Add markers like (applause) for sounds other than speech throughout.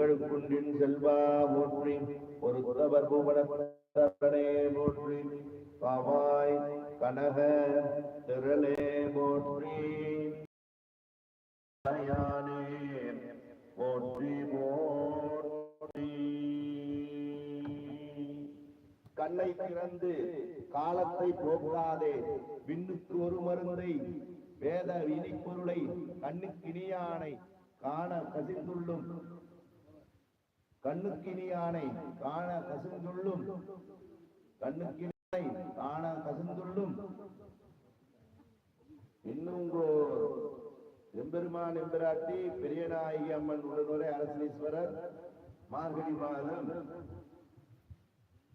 தெங்கள் குன்றின் செல்வா போற்றி ஒரு குதவர் பூவனே போற்றி பாவாய் கனக திரளே போற்றி போற்றி போற்றி கண்ணை திறந்து காலத்தை போக்காதே விண்ணுக்கு ஒரு மருந்தை வேத இனிப்பொருளை கண்ணுக்கினியானை காண கசிந்துள்ளும் கண்ணுக்கினியானை காண கசிந்துள்ளும். கண்ணுக்கினியானை காண கசிந்துள்ளும். இன்னும் எம்பெருமான் எம்பெராட்டி பெரியநாயகி அம்மன் உடனுரை அரசனீஸ்வரர் மார்கழி மாதம்.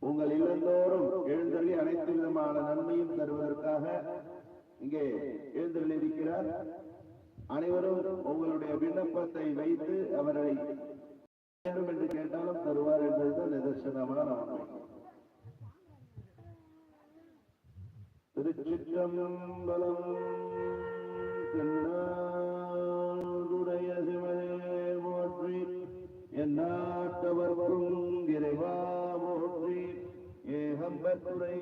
உங்கள் இல்லந்தோறும் எழுந்தருளி அனைத்து விதமான நன்மையும் தருவதற்காக இங்கே எழுந்தள்ளி இருக்கிறார் அனைவரும் உங்களுடைய விண்ணப்பத்தை வைத்து அவரை வேண்டும் என்று கேட்டாலும் தருவார் என்பதுதான் நிதர்சனமான உண்மை திருச்சிற்றம்பலம் தென்னாடுடைய சிவனே போற்றி எந்நாட்டவர்க்கும் இறைவா போற்றி ஏகம்பத்துறை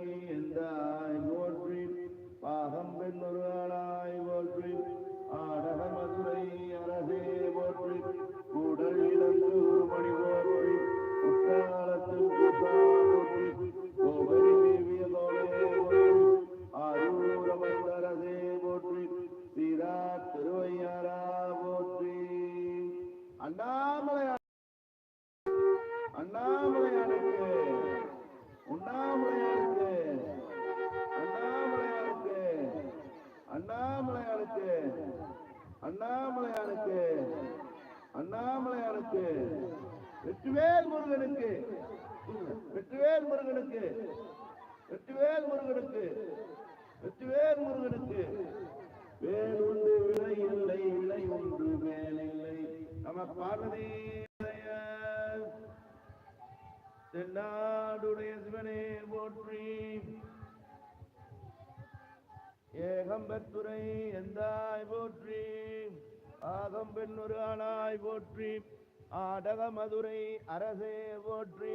அரசே போற்றி.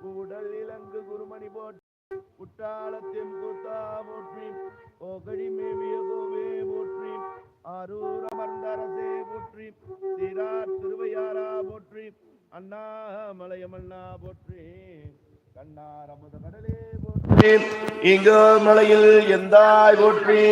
கூடல் இலங்கு குருமணி போற்றி. குற்றாலத்தின் கூத்தா போற்றி. ஓகழி மேவிய கோவே போற்றி. அரூர் அமர்ந்த அரசே போற்றி. சீரார் திருவையாரா போற்றி. அண்ணா மலையமண்ணா போற்றி. கண்ணார் அமுத கடலே போற்றி. இங்கு மலையில் எந்தாய் போற்றி?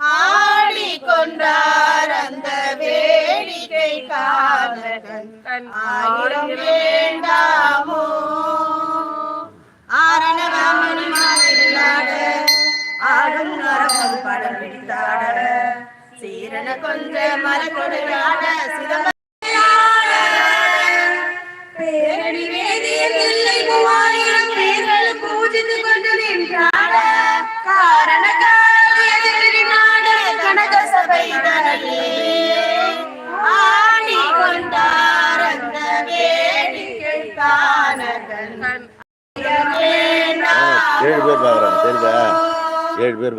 ஆடிக்கொண்டார் அந்த வேடிக்கை காண கண் ஆயிரம் வேண்டாமோ ஆரணகாமணி மாவிலாட ஆடும் நரகம் படம் பிடித்தாட சீரன கொஞ்ச மலை கொடுயாட சிதம்ப பேர் பாக்குறாங்க தெரியுதா ஏழு பேர்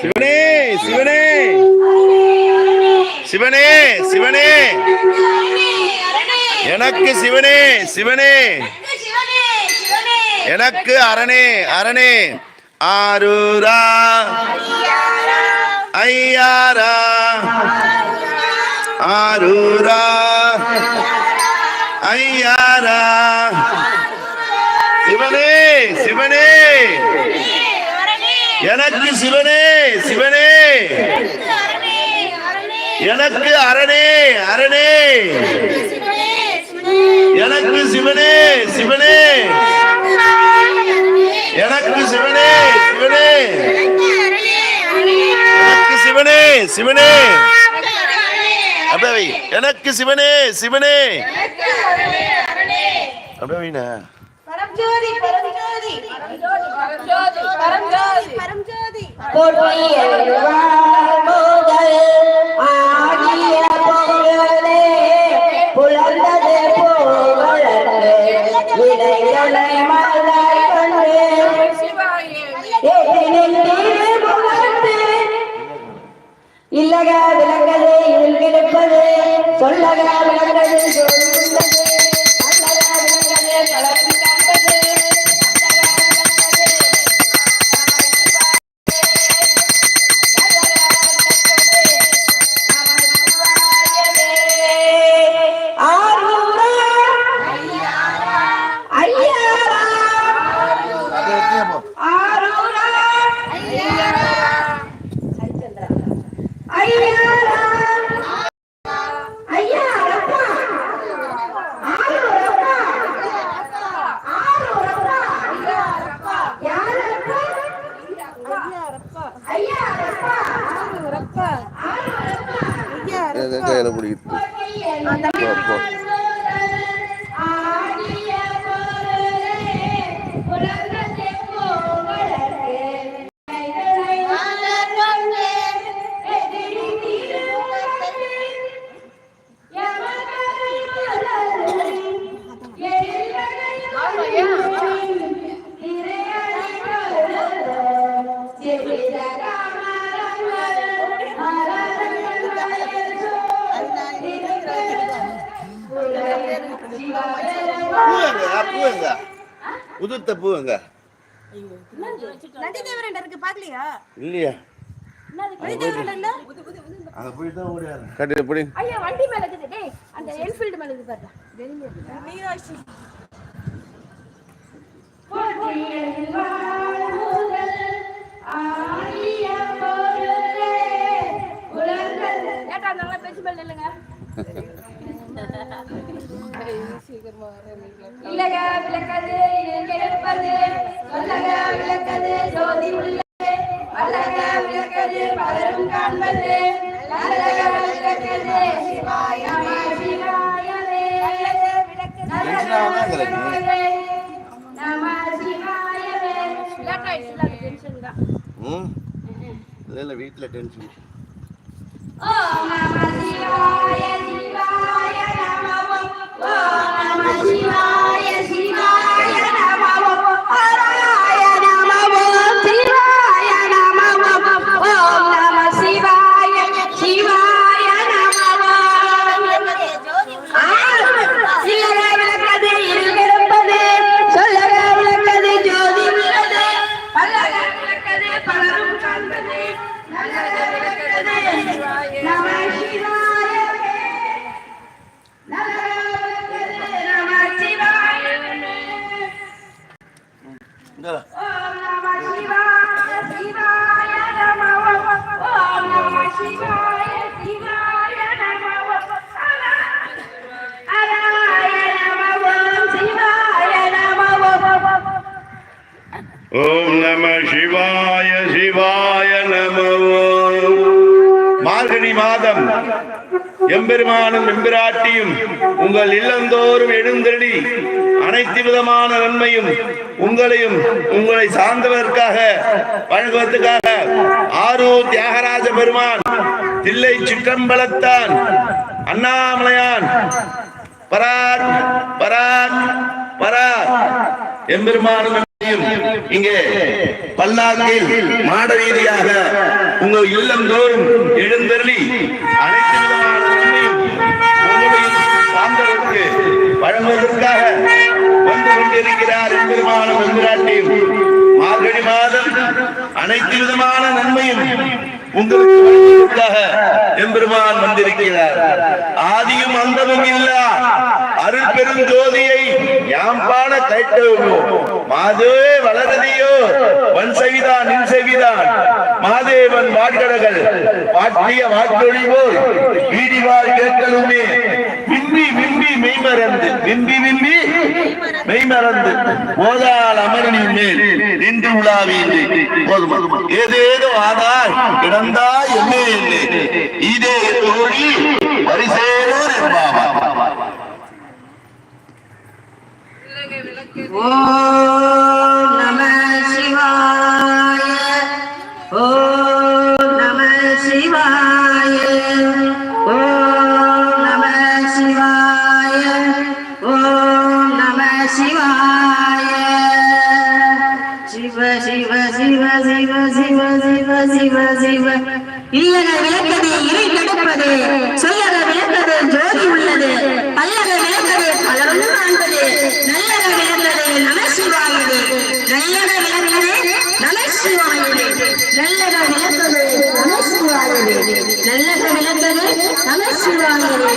சிவனே சிவனே. சிவனே சிவனே. எனக்கு சிவனே சிவனே சிவனே சிவனே. எனக்கு அரணே அரணே. ஆரூரா. ஐயாரா. ஆரூரா. ஐயாரா சிவனே சிவனே எனக்கு சிவனே சிவனே. எனக்கு அரணே அரணே. எனக்கு சிவனே சிவனே. எனக்கு சிவனே சிவனே. எனக்கு சிவனே சிவனே. அப்படியே எனக்கு சிவனே சிவனே. அப்படியே இல்லகா விளங்கதே இதில் கிடப்பது சொல்லகா விளங்கதே சொல்லுங்கதே பூங்க உதிர்த்த பூங்க இல்லையா. கட்டி ஐயா வண்டி மேல இருக்குது. டேய் அந்த என்ஃபீல்ட் மேல இருக்குது பாரு நீராசி நல்லா பேசி மேல (laughs) இல்லக விளக்கது எடுப்பது சொல்லக விளக்கது ஜோதி உள்ளது விளக்கது பலரும் காண்பது நல்லக விளக்கது சிவாய சிவாயவே நம சிவாயவே டென்ஷன் தான் ம்? இல்லை இல்லை வீட்டில் டென்ஷன் நம சிவாய Bwana Shiva. ஓம் நம சிவாய சிவாய நமோ. மார்கழி மாதம் எம்பெருமானும் எம்பிராட்டியும் உங்கள் இல்லந்தோறும் எழுந்தருளி அனைத்து விதமான நன்மையும் உங்களையும் உங்களை சார்ந்தவர்க்காக வழங்குவதற்காக ஆரூர் தியாகராஜ பெருமான் தில்லை சிற்றம்பலத்தான் அண்ணாமலையான் பராக் பராக் பராக் எம்பெருமானும் இங்கே பல்லாக்கில் மாட ரீதியாக உங்கள் இல்லம் தோறும் எழுந்தருளி அனைத்து சார்ந்தவருக்கு வழங்குவதற்காக வந்து கொண்டிருக்கிறார் எம்பெருமானும் எம்பிராட்டியும் மார்கழி மாதம் அனைத்து விதமான நன்மையும் உங்களுக்கு வழங்குவதற்காக எம்பெருமான் வந்திருக்கிறார். ஆதியும் அந்தமும் இல்லா. அருள் பெரும் ஜோதியை யாம்பான பாட மாதே வளரதியோ வன் செவிதான் நின் செவிதான் மாதேவன் வாட்கடகள் வாட்டிய வாட்டொழிவோர் வீடிவார் கேட்கலுமே. விம்பி விம்பி மெய்மறந்து விம்பி விம்பி மெய்மறந்து போதால் அமரணி மேல் நின்று உலாவீந்து போதுமா? ஏதேதோ ஆதார் கிடந்தா என்ன என்னே இதே தோழி பரிசேரோர் என்பாவா ஓம் நம சிவாய. ஓம் நம சிவாய. ஓம் நம சிவாய. ஓம் நம சிவாய. சிவ சிவ சிவ சிவ சிவ சிவ சிவ சிவ. இல்லற விளக்கது இறை நடப்பது. சொல்லற விளக்கது ஜோதி உள்ளது. அல்லற விளக்கது பலவந்தே நல்லக விளங்கதே நம சிவாயதே நல்லக விளங்கதே நம சிவாயதே நல்லக விளங்கதே நம சிவாயதே நல்லக விளங்கதே நம சிவாயதே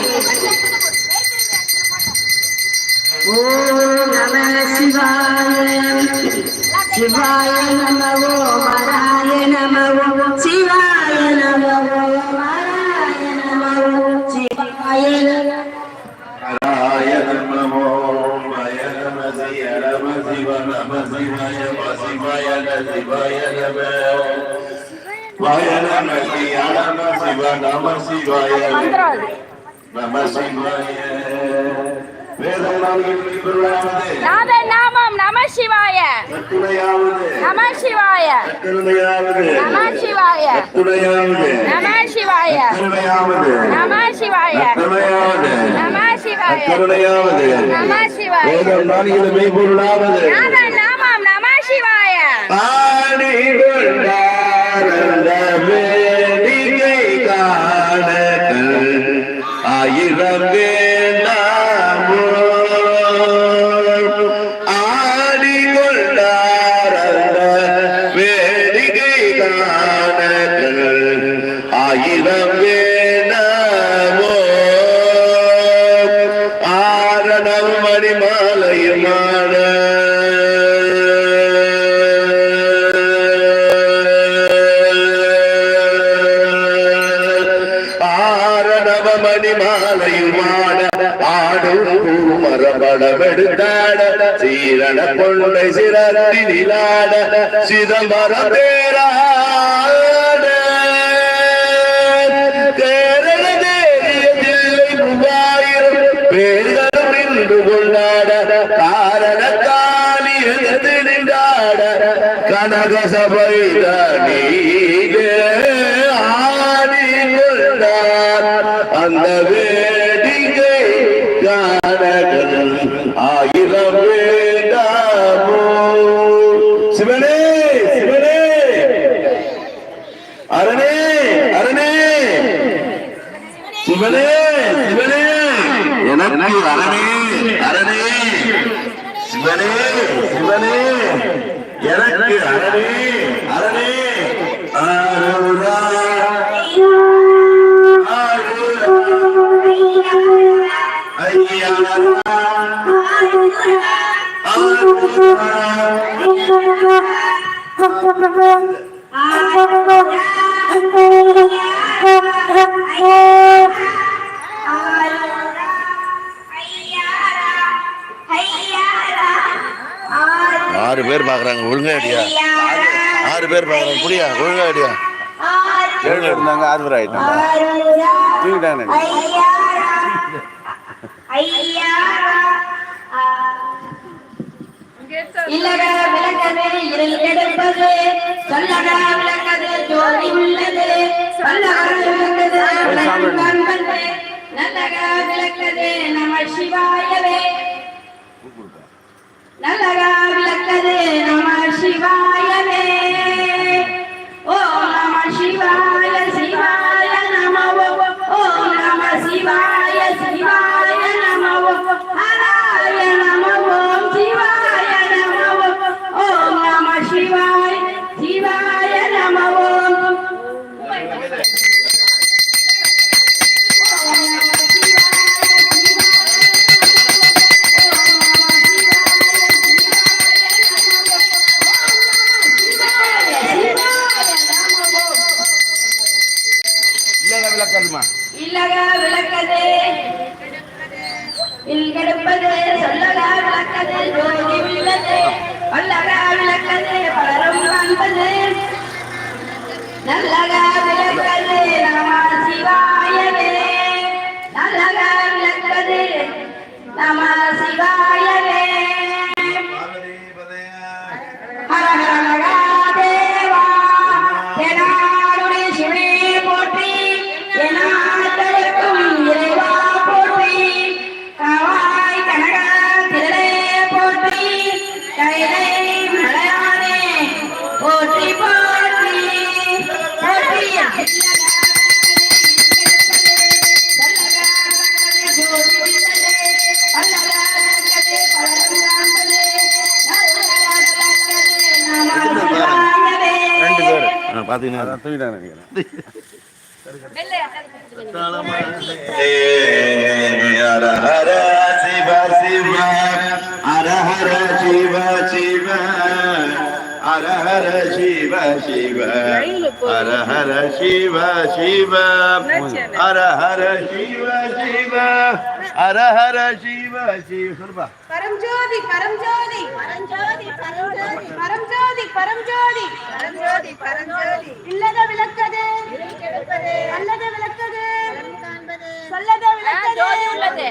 ஓ நம சிவாய சிவாய நமவோ வராய நமவோ சிவாய நமவோ வராய நமவோ சிவாய நம நம சிவ நம சிவாய. சிவாய சிவாய நம மய நம சிய நம சிவ நம சிவாய. நம சிவாய. நாதன் நாமம் நம சிவாய. நம சிவாய நம சிவாய. நம சிவாய நம சிவாய நம சிவாய வேதம் நான்கில் மெய்ப்பொருளாவது நாதன் ஆரணவ மணிமாலையுமான ஆடும் மரபடமெடுத்தாட சீரண கொண்டை சிரத்தி நிலாட சிதம்பர தேராட. கேரள தேரிய தில்லை மூவாயிரம் பேர்களும் நின்று கொண்டாட காரண காலி நின்றாட கனக சபை ஆடி கொண்டார் அந்த வேடிக்கை காணகன் ஆயிரம் வேண்டாமோ? சிவனே சிவனே. அரணே அரணே. சிவனே சிவனே. எனக்கு அரணே அரணே. சிவனே சிவனே. எனக்கு அரணே. ஆறு பேர் பாக்குறாங்க ஒழுங்கா அடியா? ஆறு பேர் பாக்குறாங்க புரியா? ஒழுங்கா அடியா? ஏழு இருந்தாங்க ஆறு பேர் ஆயிட்டாங்க. தூங்கிட்டாங்க. இல்லக விளக்கது இருள் கெடுப்பது சொல்லக விளக்கது ஜோதி உள்ளது. சொல்லக காண்பது நல்லக விளக்கது நம சிவாயவே. தூங்கிட்டான் தூங்கிட்டான் நினைக்கிறேன் ஹர ஹர சிவ சிவ ஹர ஹர சிவ சிவ. ஹர ஹர சிவ சிவ. ஹர ஹர சிவ சிவ. ஹர ஹர சிவ சிவ. சொல்பா பரம்ஜோதி பரம்ஜோதி பரம்ஜோதி பரம்ஜோதி பரம்ஜோதி பரம்ஜோதி. பரம்ஜோதி இல்லத விளக்கது அல்லத விளக்கது சொல்லத விளக்கது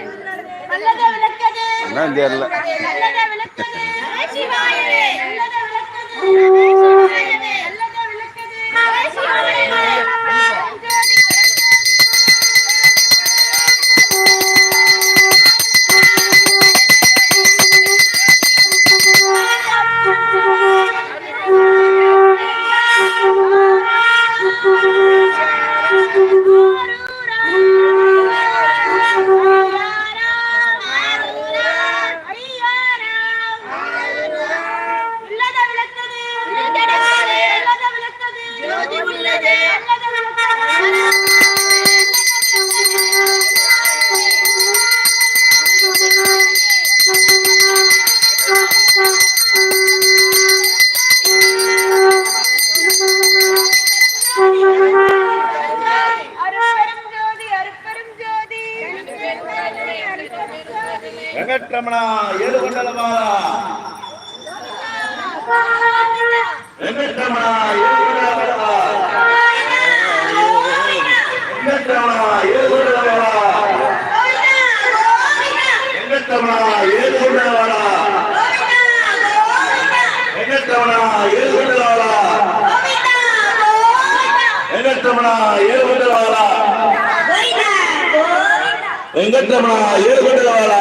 அல்லத விளக்கது நல்லத விளக்கது நல்லத விளக்கது விளக்கது వెంకటరమణ ఏడు గంట కావాలా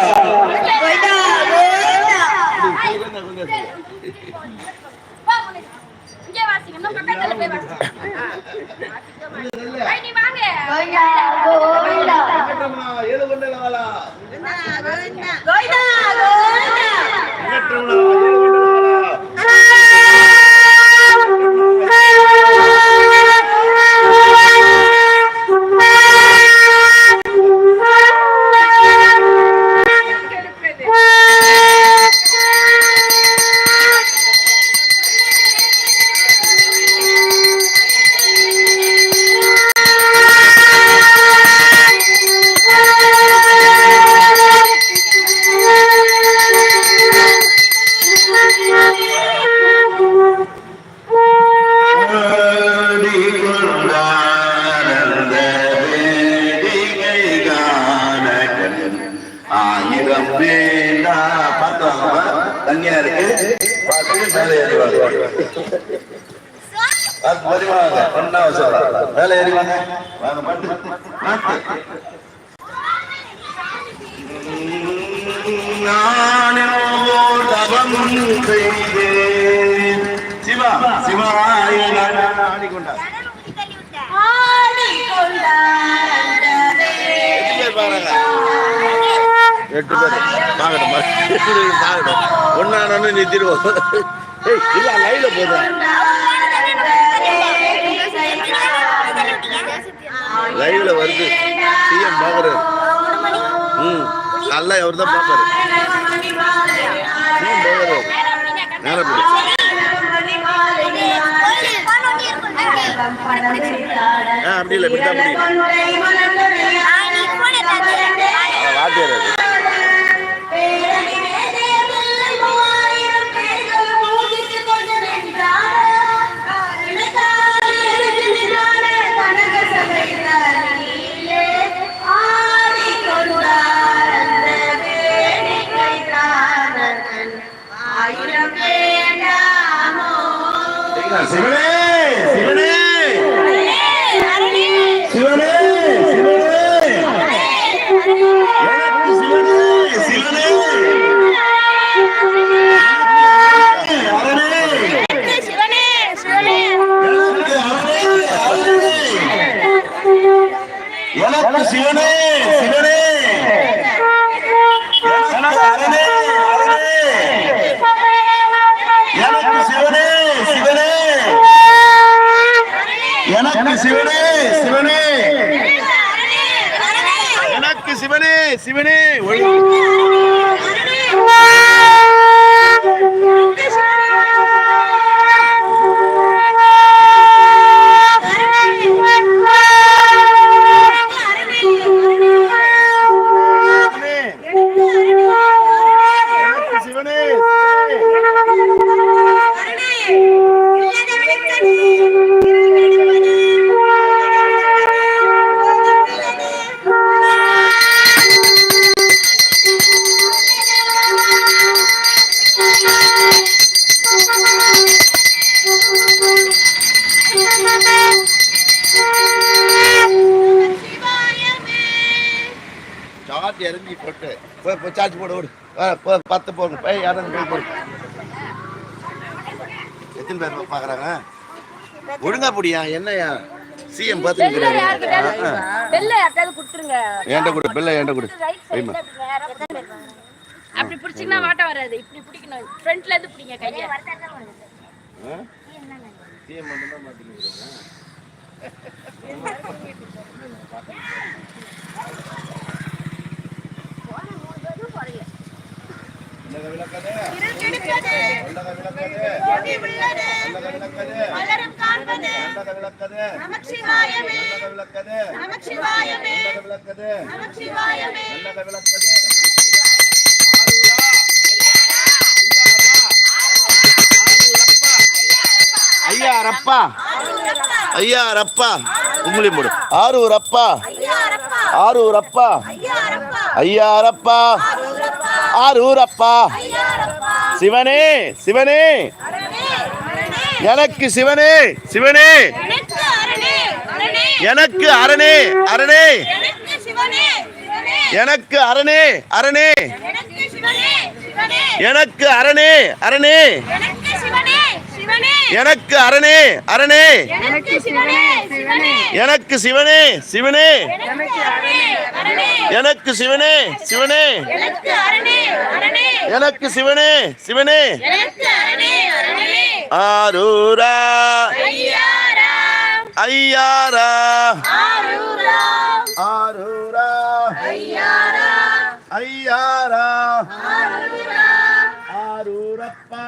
వెంకటరమణ மேலே ஏறிவாங்க வாங்க. பாட்டு பாட்டு நானோ தவம் செய்தேன் சிவா சிவாய ஆடிக்கொண்டார் எட்டு பேர் நிறுத்திடுவோம். ஏய் லைவ்ல போதும் லைவ்ல வருது. சிஎம் பாக்குறாரு ம். நல்லா அவர் தான் பார்ப்பாரு சிஎம் பாக்குறாரு நேரம். ஆ அப்படி இல்லை இப்படி தான் எனக்கு சிவனே சிவனே. எனக்கு அரணே அரணே. எனக்கு சிவனே சிவனே. எனக்கு சிவனே சிவனே. எனக்கு சிவனே சிவனே. போய் போய் சார்ஜ் போடு ஓடு. ஆ, போ- பத்து போங்க. போய் யாரும் போய் போடு எத்தனை பேர் பார்க்குறாங்க ஒழுங்கா புடியா? என்னையா? சிஎம் கொடுத்துருங்க. ஏன்ட கொடு பில்லை ஏன்ட கொடு. அப்படி பிடிச்சிங்கன்னா வாட்ட வராது. இப்படி பிடிக்கணும். ஃப்ரண்ட்ல இருந்து பிடிங்க கையை. சிஎம் மட்டும் தான் (laughs) ஐயா ரப்பா ஐயா ரப்பா உங்களை போடு ஆரூர் அப்பா ஆரூர் அப்பா ஐயா ரப்பா ஆரூர் அப்பா சிவனே சிவனே. எனக்கு சிவனே சிவனே. எனக்கு அரணே அரணே. எனக்கு அரணே அரணே. எனக்கு அரணே அரணே. எனக்கு அரணே அரணே. எனக்கு சிவனே சிவனே. எனக்கு சிவனே சிவனே. எனக்கு சிவனே சிவனே. ஆரூரா. ஐயாரா. ஆரூரா. ஐயாரா. ஆரூரப்பா.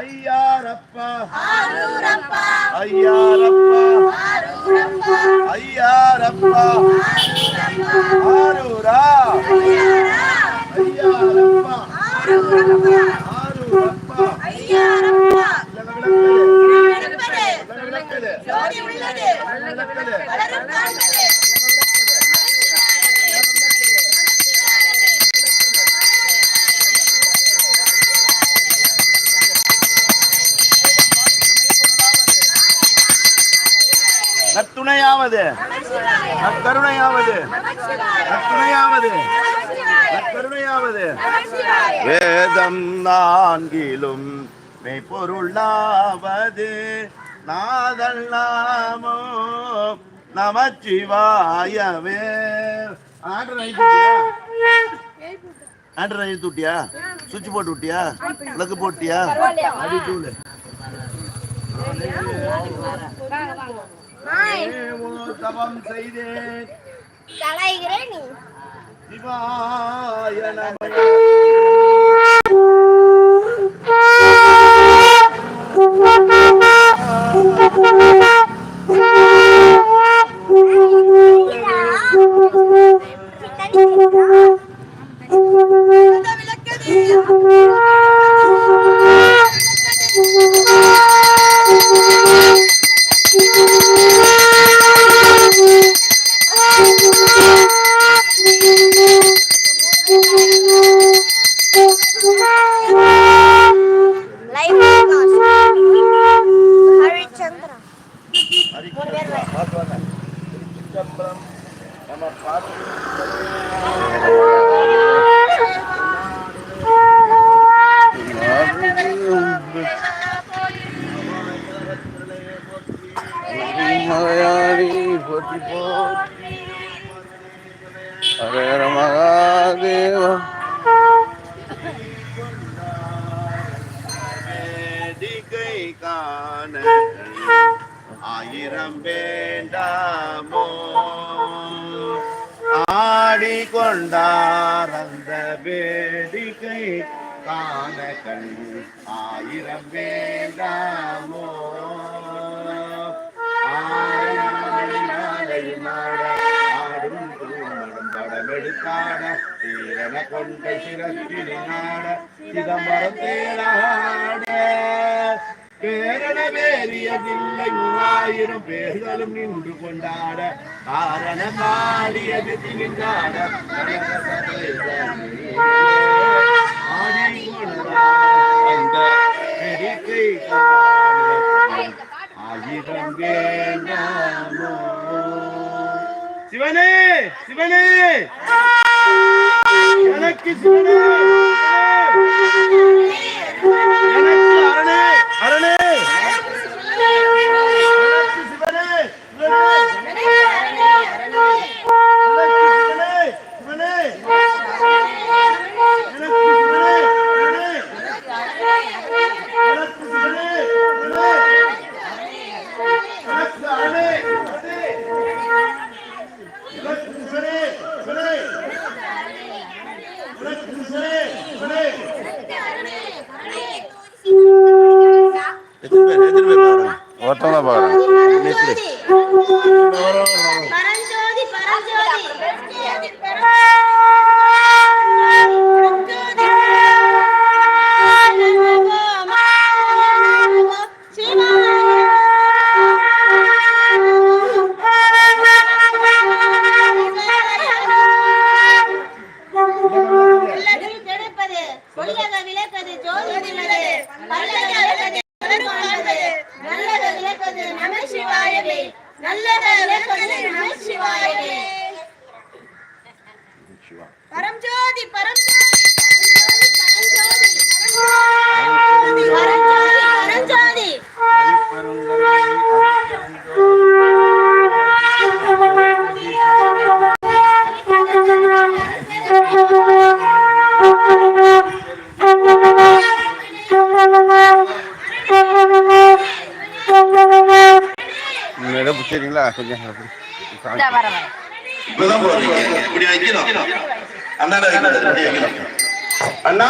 ஐயாரப்பா. ஐயாரப்பா. ஐயாரப்பா. ஆரூரா. ஐயாரப்பா. ஆரூரப்பா. விளக்குது விளக்குது நத்துணையாவது நற்கருணையாவது நத்துணையாவது நற்கருணையாவது வேதம் நான்கிலும் மெய்ப்பொருளாவது. நாதல் நாமோ நமச்சிவாயவே ஆயிட்டியா ஆர்டர் ஆயிட்டு விட்டியா சுவிட்ச் போட்டு விட்டியா? விளக்கு போட்டியா. ஏவோ தவம் செய்தேன் சிவாய நம. படமெடுத்தாட தீரன கொண்ட சிரத்தினி நாட சிதம்பரம் தேராட. மூவாயிரம் பேர்களும் நின்று கொண்டாட காரண காடியது திணிந்தாட அந்த பெருக்கை ஆயிரம் வேண்டாமோ? சிவனே சிவனே. எனக்கு சிவனே. எனக்கு அரணே அரணே. சிவனே. கொஞ்சம் இப்படிதான் போறீங்க இப்படி வைக்கணும். அண்ணா அண்ணா!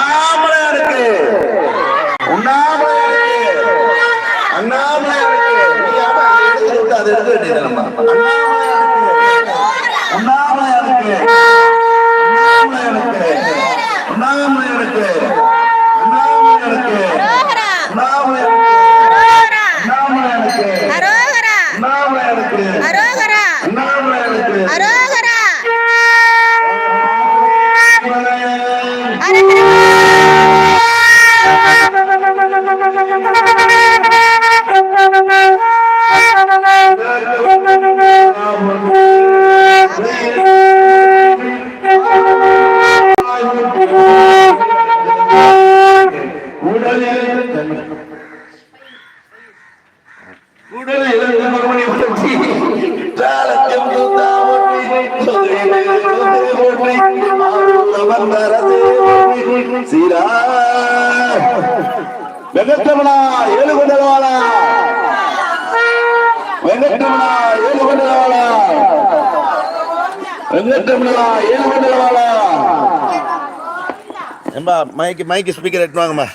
மைக்கு மைக்கு ஸ்பீக்கர் எட்டுவாங்கம்மா